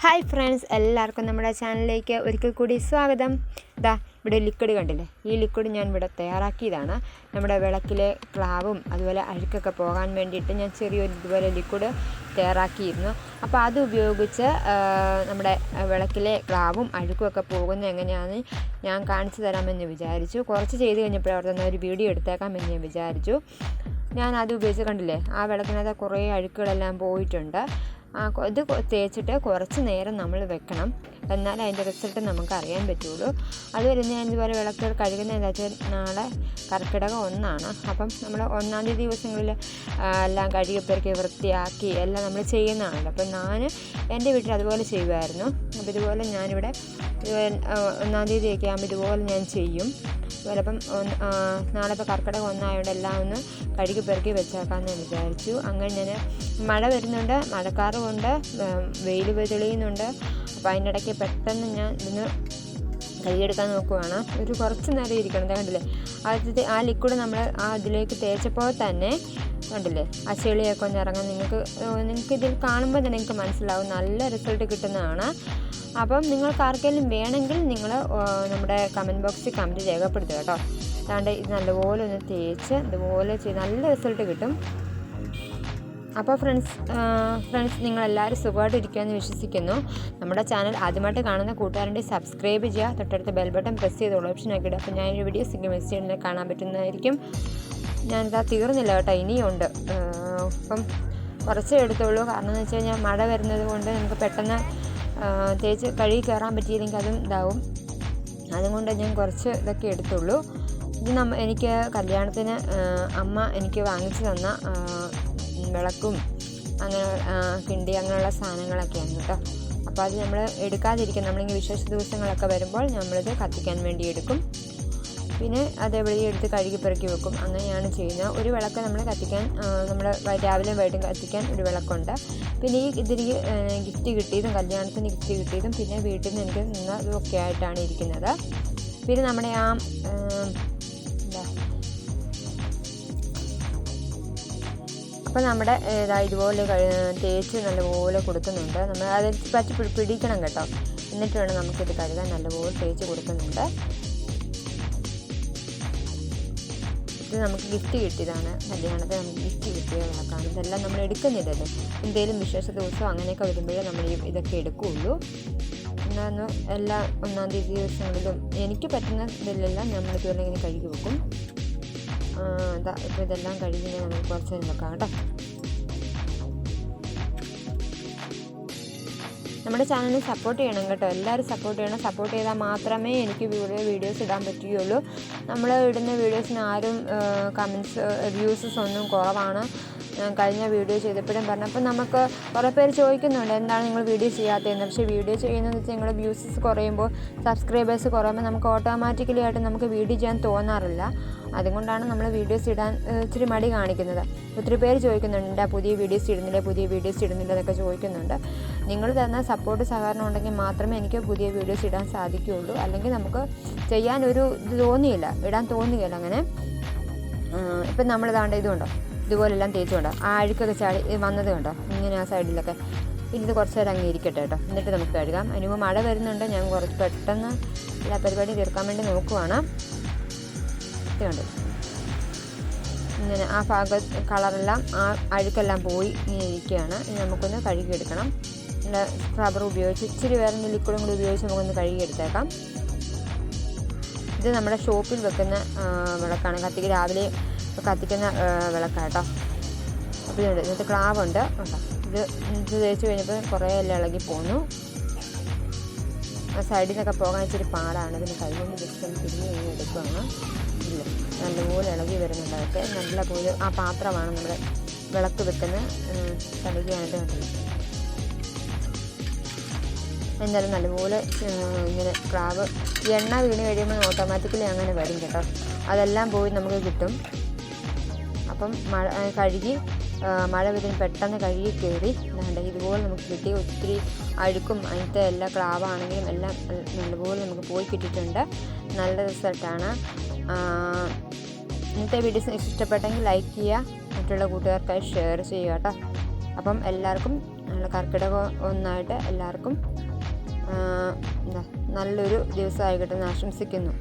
Hi friends എല്ലാവർക്കും നമ്മുടെ ചാനലിലേക്ക് ഒരിക്കൽ കൂടി സ്വാഗതം. ഇതാ ഇവിടെ ലിക്വിഡ് കണ്ടില്ലേ? ഈ ലിക്വിഡ് ഞാൻ ഇവിടെ തയ്യാറാക്കിയതാണ്. നമ്മുടെ വിളക്കിലെ ക്ലാവും അതുപോലെ അഴുക്കൊക്കെ പോകാൻ വേണ്ടിയിട്ട് ഞാൻ ചെറിയൊരു ഇതുപോലെ ലിക്വിഡ് തയ്യാറാക്കിയിരുന്നു. അപ്പോൾ അത് ഉപയോഗിച്ച് നമ്മുടെ വിളക്കിലെ ക്ലാവും അഴുക്കും ഒക്കെ പോകുന്നത് എങ്ങനെയാണെന്ന് ഞാൻ കാണിച്ചു തരാമെന്ന് വിചാരിച്ചു. കുറച്ച് ചെയ്ത് കഴിഞ്ഞപ്പോഴവിടെ ഒരു വീഡിയോ എടുത്തേക്കാമെന്ന് ഞാൻ വിചാരിച്ചു. ഞാൻ അത് ഉപയോഗിച്ച് കണ്ടില്ലേ? ആ വിളക്കിനകത്ത് കുറേ അഴുക്കുകളെല്ലാം പോയിട്ടുണ്ട്. ഇത് തേച്ചിട്ട് കുറച്ച് നേരം നമ്മൾ വെക്കണം. എന്നാൽ അതിന്റെ റിസൾട്ട് നമുക്ക് അറിയാൻ പറ്റുള്ളൂ. അതുവരെ ഞാൻ ഇതുപോലെ വിളക്കുകൾ കഴുകുന്ന വെച്ചാൽ നാളെ കർക്കിടകം ഒന്നാണ്. അപ്പം നമ്മൾ ഒന്നാം തീയതി ദിവസങ്ങളിൽ എല്ലാം കഴുകി പെറുക്കി വൃത്തിയാക്കി എല്ലാം നമ്മൾ ചെയ്യുന്നതാണല്ലോ. അപ്പം ഞാൻ എന്റെ വീട്ടിൽ അതുപോലെ ചെയ്യുമായിരുന്നു. അപ്പോൾ ഇതുപോലെ ഞാനിവിടെ ഒന്നാം തീയതിയൊക്കെ ആകുമ്പോൾ ഇതുപോലെ ഞാൻ ചെയ്യും. ആ, നാളെ ഇപ്പോൾ കർക്കിടകം ഒന്നായതുകൊണ്ട് എല്ലാം ഒന്ന് കഴുകി പെറുക്കി വെച്ചേക്കാമെന്ന് വിചാരിച്ചു. അങ്ങനെ ഞാൻ മഴ വരുന്നുണ്ട് മഴക്കാറുമുണ്ട് വെയിൽ തെളിയുന്നുണ്ട്. അപ്പോൾ അതിന്റെ ഇടയ്ക്ക് പെട്ടെന്ന് ഞാൻ ഇതിന് കൈയെടുക്കാൻ നോക്കുവാണ്. ഒരു കുറച്ച് നേരം ഇരിക്കണം. കണ്ടില്ലേ? ആദ്യത്തെ ആ ലിക്വിഡ് നമ്മൾ ആ ഇതിലേക്ക് തേച്ചപ്പോൾ തന്നെ കണ്ടില്ലേ? ആ ചെളിയൊക്കെ ഒന്ന് ഇറങ്ങാൻ നിങ്ങൾക്ക് നിങ്ങൾക്ക് ഇതിൽ കാണുമ്പോൾ തന്നെ നിങ്ങൾക്ക് മനസ്സിലാവും. നല്ല റിസൾട്ട് കിട്ടുന്നതാണ്. അപ്പം നിങ്ങൾക്ക് ആർക്കെങ്കിലും വേണമെങ്കിൽ നിങ്ങൾ നമ്മുടെ കമന്റ് ബോക്സിൽ കമന്റ് രേഖപ്പെടുത്തുക കേട്ടോ. അതാണ്ട് ഇത് നല്ലപോലെ ഒന്ന് തേച്ച് ഇതുപോലെ ചെയ്ത് നല്ല റിസൾട്ട് കിട്ടും. അപ്പോൾ ഫ്രണ്ട്സ് ഫ്രണ്ട്സ് നിങ്ങളെല്ലാവരും സുഖമായിട്ട് ഇരിക്കുമെന്ന് വിശ്വസിക്കുന്നു. നമ്മുടെ ചാനൽ ആദ്യമായിട്ട് കാണുന്ന കൂട്ടുകാരുടെ സബ്സ്ക്രൈബ് ചെയ്യുക. തൊട്ടടുത്ത് ബെൽ ബട്ടൺ പ്രസ് ചെയ്ത് ഓപ്ഷൻ ആക്കിയിട്ട് അപ്പോൾ ഞാൻ ഈ വീഡിയോ സിംഗിൾ മെസ്സേജ് ചെയ്യുന്നത് കാണാൻ പറ്റുന്നതായിരിക്കും. ഞാനിതാ തീർന്നില്ല കേട്ടോ ഇനിയുണ്ട്. അപ്പം കുറച്ചേ എടുത്തുള്ളൂ. കാരണം എന്ന് വെച്ച് കഴിഞ്ഞാൽ മഴ വരുന്നത് കൊണ്ട് നമുക്ക് പെട്ടെന്ന് തേച്ച് കഴുകി കയറാൻ പറ്റിയില്ലെങ്കിൽ അതും ഇതാവും. അതുകൊണ്ട് ഞാൻ കുറച്ച് ഇതൊക്കെ എടുത്തുള്ളൂ. ഇത് നമ്മ എനിക്ക് കല്യാണത്തിന് അമ്മ എനിക്ക് വാങ്ങിച്ചു തന്ന വിളക്കും അങ്ങനെ കിണ്ടി അങ്ങനെയുള്ള സാധനങ്ങളൊക്കെയാണ് കേട്ടോ. അപ്പോൾ അത് നമ്മൾ എടുക്കാതിരിക്കും നമ്മളിങ്ങനെ വിശേഷ ദിവസങ്ങളൊക്കെ വരുമ്പോൾ നമ്മളിത് കത്തിക്കാൻ വേണ്ടി എടുക്കും. പിന്നെ അതേപോലെ എടുത്ത് കഴുകി പെറുക്കി വെക്കും. അങ്ങനെയാണ് ചെയ്യുന്നത്. ഒരു വിളക്ക് നമ്മൾ കത്തിക്കാൻ നമ്മൾ രാവിലെ വൈകിട്ടും കത്തിക്കാൻ ഒരു വിളക്കുണ്ട്. പിന്നെ ഈ ഇതിന് ഗിഫ്റ്റ് കിട്ടിയതും കല്യാണത്തിന് ഗിഫ്റ്റ് കിട്ടിയതും പിന്നെ വീട്ടിൽ നിന്ന് എനിക്ക് നിന്നതും ഒക്കെ ആയിട്ടാണ് ഇരിക്കുന്നത്. പിന്നെ നമ്മുടെ ആ അപ്പോൾ നമ്മുടെ ഇതാ ഇതുപോലെ തേച്ച് നല്ലപോലെ കൊടുക്കുന്നുണ്ട്. നമ്മൾ അത് പറ്റി പിടി- പിടിക്കണം കേട്ടോ. എന്നിട്ട് വേണം നമുക്കിത് കഴുകാൻ നല്ലപോലെ തേച്ച് കൊടുക്കുന്നുണ്ട്. ഇത് നമുക്ക് ഗിഫ്റ്റ് കിട്ടിയതാണ്. കല്യാണത്തിന് നമുക്ക് ഗിഫ്റ്റ് കിട്ടിയ ഇതെല്ലാം നമ്മൾ എടുക്കുന്നില്ലല്ലോ. എന്തെങ്കിലും വിശേഷ ദിവസം അങ്ങനെയൊക്കെ വരുമ്പോഴേ നമ്മൾ ഇതൊക്കെ എടുക്കുകയുള്ളൂ എന്നാന്ന് എല്ലാ ഒന്നാം തീയതി ദിവസങ്ങളിലും എനിക്ക് പറ്റുന്ന ഇതിലെല്ലാം നമ്മൾ ഇതുപോലെ ഇങ്ങനെ കഴുകി വെക്കും. ഇപ്പോൾ ഇതെല്ലാം കഴുകി നമുക്ക് കുറച്ച് നേരം വെക്കാം കേട്ടോ. നമ്മുടെ ചാനലിനെ സപ്പോർട്ട് ചെയ്യണം കേട്ടോ. എല്ലാവരും സപ്പോർട്ട് ചെയ്യണം. സപ്പോർട്ട് ചെയ്താൽ മാത്രമേ എനിക്ക് വീഡിയോ വീഡിയോസ് ഇടാൻ പറ്റുകയുള്ളൂ. നമ്മൾ ഇടുന്ന വീഡിയോസിന് ആരും കമൻസ് റിവ്യൂസസ് ഒന്നും കുറവാണ്. കഴിഞ്ഞ വീഡിയോ ചെയ്തപ്പോഴും പറഞ്ഞു. അപ്പോൾ നമുക്ക് കുറേ പേര് ചോദിക്കുന്നുണ്ട് എന്താണ് നിങ്ങൾ വീഡിയോ ചെയ്യാത്തതെന്ന്? പക്ഷേ വീഡിയോ ചെയ്യുന്നതെന്ന് വെച്ചാൽ നിങ്ങളുടെ വ്യൂസസ് കുറയുമ്പോൾ സബ്സ്ക്രൈബേഴ്സ് കുറയുമ്പോൾ നമുക്ക് ഓട്ടോമാറ്റിക്കലി ആയിട്ട് നമുക്ക് വീഡിയോ ചെയ്യാൻ തോന്നാറില്ല. അതുകൊണ്ടാണ് നമ്മൾ വീഡിയോസ് ഇടാൻ ഇച്ചിരി മടി കാണിക്കുന്നത്. ഒത്തിരി പേര് ചോദിക്കുന്നുണ്ട് പുതിയ വീഡിയോസ് ഇടുന്നില്ല? പുതിയ വീഡിയോസ് ഇടുന്നില്ല? എന്നൊക്കെ ചോദിക്കുന്നുണ്ട്. നിങ്ങൾ തന്ന സപ്പോർട്ട് സഹകരണം ഉണ്ടെങ്കിൽ മാത്രമേ എനിക്ക് പുതിയ വീഡിയോസ് ഇടാൻ സാധിക്കുകയുള്ളൂ. അല്ലെങ്കിൽ നമുക്ക് ചെയ്യാൻ ഒരു ഇത് തോന്നിയില്ല ഇടാൻ തോന്നുകയില്ല. അങ്ങനെ ഇപ്പം നമ്മൾ ഇതാണ്ട് ഇതുണ്ടോ? ഇതുപോലെല്ലാം തേച്ചുകൊണ്ടോ ആ അഴുക്കൊക്കെ ചാടി വന്നത് കണ്ടോ? ഇങ്ങനെ ആ സൈഡിലൊക്കെ. ഇനി ഇത് കുറച്ച് നേരം അങ്ങ് കേട്ടോ. എന്നിട്ട് നമുക്ക് കഴുകാം. അതിന് മുമ്പ് മഴ വരുന്നുണ്ട്. ഞാൻ കുറച്ച് പെട്ടെന്ന് എല്ലാ പരിപാടിയും തീർക്കാൻ വേണ്ടി നോക്കുവാണ്. ഇത് കണ്ടു? ഇങ്ങനെ ആ ഭാഗ കളറെല്ലാം ആ അഴുക്കെല്ലാം പോയി ഇങ്ങനെ ഇരിക്കുകയാണ്. ഇനി നമുക്കൊന്ന് കഴുകിയെടുക്കണം. നല്ല സ്ക്രബർ ഉപയോഗിച്ച് ഇച്ചിരി വേറെ ലിക്വിഡും കൂടി ഉപയോഗിച്ച് നമുക്കൊന്ന് കഴുകിയെടുത്തേക്കാം. ഇത് നമ്മുടെ ഷോപ്പിൽ വെക്കുന്ന വിളക്കാണ്. കത്തിക്ക് രാവിലെ കത്തിക്കുന്ന വിളക്കാണ് കേട്ടോ അപ്പോൾ ഇതുണ്ട്. ഇതിനകത്ത് ക്ലാവുണ്ട്. കേട്ടോ ഇത് ഇത് തേച്ച് കഴിഞ്ഞപ്പോൾ കുറേ എല്ലാം ഇളകി പോന്നു. ആ സൈഡിൽ നിന്നൊക്കെ പോകാൻ ഇച്ചിരി പാടാണ്. ഇതിന് കൈകൊണ്ട് ജസ്റ്റ് ഒന്ന് തിരിഞ്ഞ് കഴിഞ്ഞ് എടുക്കുകയാണ് ഇല്ല. നല്ലപോലെ ഇളകി വരുന്നുണ്ട് അതൊക്കെ. നല്ല പോലെ ആ പാത്രമാണ് നമ്മൾ വിളക്ക് വെക്കുന്ന കഴുകിയായിട്ട് കണ്ടത് എന്തായാലും നല്ലപോലെ ഇങ്ങനെ ക്രാവ് എണ്ണ വീണ് കഴിയുമ്പോൾ ഓട്ടോമാറ്റിക്കലി അങ്ങനെ വരും കേട്ടോ. അതെല്ലാം പോയി നമുക്ക് കിട്ടും. അപ്പം മഴ കഴുകി മഴ വരുന്ന പെട്ടെന്ന് കഴുകി കയറി. എന്നുണ്ടെങ്കിൽ ഇതുപോലെ നമുക്ക് കിട്ടി ഒത്തിരി അഴുക്കും അതിന്റെ എല്ലാ ക്ലാവാണെങ്കിലും എല്ലാം നല്ല- നല്ലപോലെ നമുക്ക് പോയി കിട്ടിയിട്ടുണ്ട്. നല്ല റിസൾട്ടാണ്. ഇന്നത്തെ വീഡിയോസ് ഇഷ്ടപ്പെട്ടെങ്കിൽ ലൈക്ക് ചെയ്യുക മറ്റുള്ള കൂട്ടുകാർക്കായി ഷെയർ ചെയ്യുക കേട്ടോ. അപ്പം എല്ലാവർക്കും കർക്കിടകം ഒന്നായിട്ട് എല്ലാവർക്കും നല്ലൊരു ദിവസമായിക്കോട്ടെ എന്ന് ആശംസിക്കുന്നു.